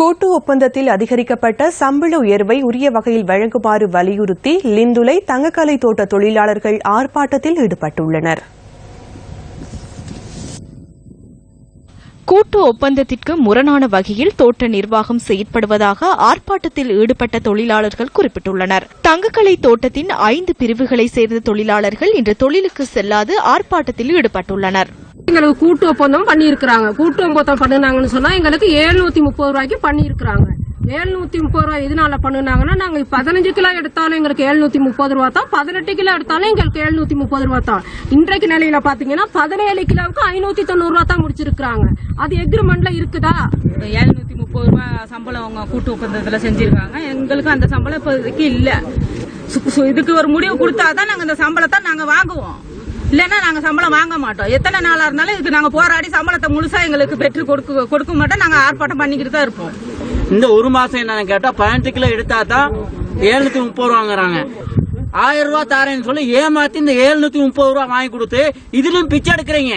கூட்டு ஒப்பந்தத்தில் அதிகரிக்கப்பட்ட சம்பள உயர்வை உரிய வகையில் வழங்குமாறு வலியுறுத்தி லிந்துலை தங்கக்கலை தோட்ட தொழிலாளர்கள் ஆர்ப்பாட்டத்தில் ஈடுபட்டுள்ளனர். கூட்டு ஒப்பந்தத்திற்கு முரணான வகையில் தோட்ட நிர்வாகம் செயற்படுவதாக ஆர்ப்பாட்டத்தில் ஈடுபட்ட தொழிலாளர்கள் குறிப்பிட்டுள்ளனர். தங்கக்கலை தோட்டத்தின் ஐந்து பிரிவுகளை சேர்ந்த தொழிலாளர்கள் இன்று தொழிலுக்கு செல்லாது ஆர்ப்பாட்டத்தில் ஈடுபட்டுள்ளனர். எங்களுக்கு கூட்டு ஒப்பந்தம் பண்ணியிருக்கிறாங்க. கூட்டு ஒப்பந்தம் பண்ணுனாங்கன்னு சொன்னா எங்களுக்கு எழுநூத்தி முப்பது ரூபாய்க்கு பண்ணியிருக்கிறாங்க. ஏழ்நூத்தி முப்பது ரூபாய் எதனால பண்ணுனாங்கன்னா நாங்க பதினஞ்சு கிலோ எடுத்தாலும் எங்களுக்கு எழுநூத்தி முப்பது ரூபா தான். பதினெட்டு கிலோ எடுத்தாலும் எங்களுக்கு ஏழ்நூத்தி முப்பது ரூபா தான். இன்றைக்கு நிலையில பாத்தீங்கன்னா பதினேழு கிலோவுக்கு ஐநூத்தி தொண்ணூறு ரூபா தான் முடிச்சிருக்காங்க அது எக்ரிமெண்ட்ல இருக்குதா? எழுநூத்தி முப்பது ரூபாய் சம்பளம் அவங்க கூட்டு ஒப்பந்தத்துல செஞ்சிருக்காங்க. எங்களுக்கு அந்த சம்பளம் இப்போதைக்கு இல்ல. சு- இதுக்கு ஒரு முடிவு கொடுத்தாதான் நாங்க இந்த சம்பளத்தை நாங்க வாங்குவோம். இல்லைன்னா நாங்க சம்பளம் வாங்க மாட்டோம். எத்தனை நாளா இருந்தாலும் இதுக்கு நாங்க போராடி சம்பளத்தை முழுசா எங்களுக்கு பெற்று கொடுக்க கொடுக்க மாட்டோம். நாங்க ஆர்ப்பாட்டம் பண்ணிக்கிட்டு தான் இருப்போம். இந்த ஒரு மாசம் என்னன்னு கேட்டா பதினெட்டு கிலோ எடுத்தா தான் எழுநூத்தி முப்பது ரூபாங்கிறாங்க ஆயிரம் ரூபா தாரேன்னு சொல்லி ஏமாத்தி இந்த ஏழுநூத்தி முப்பது ரூபா வாங்கி கொடுத்து இதுலயும் பிச்சை எடுக்கிறீங்க.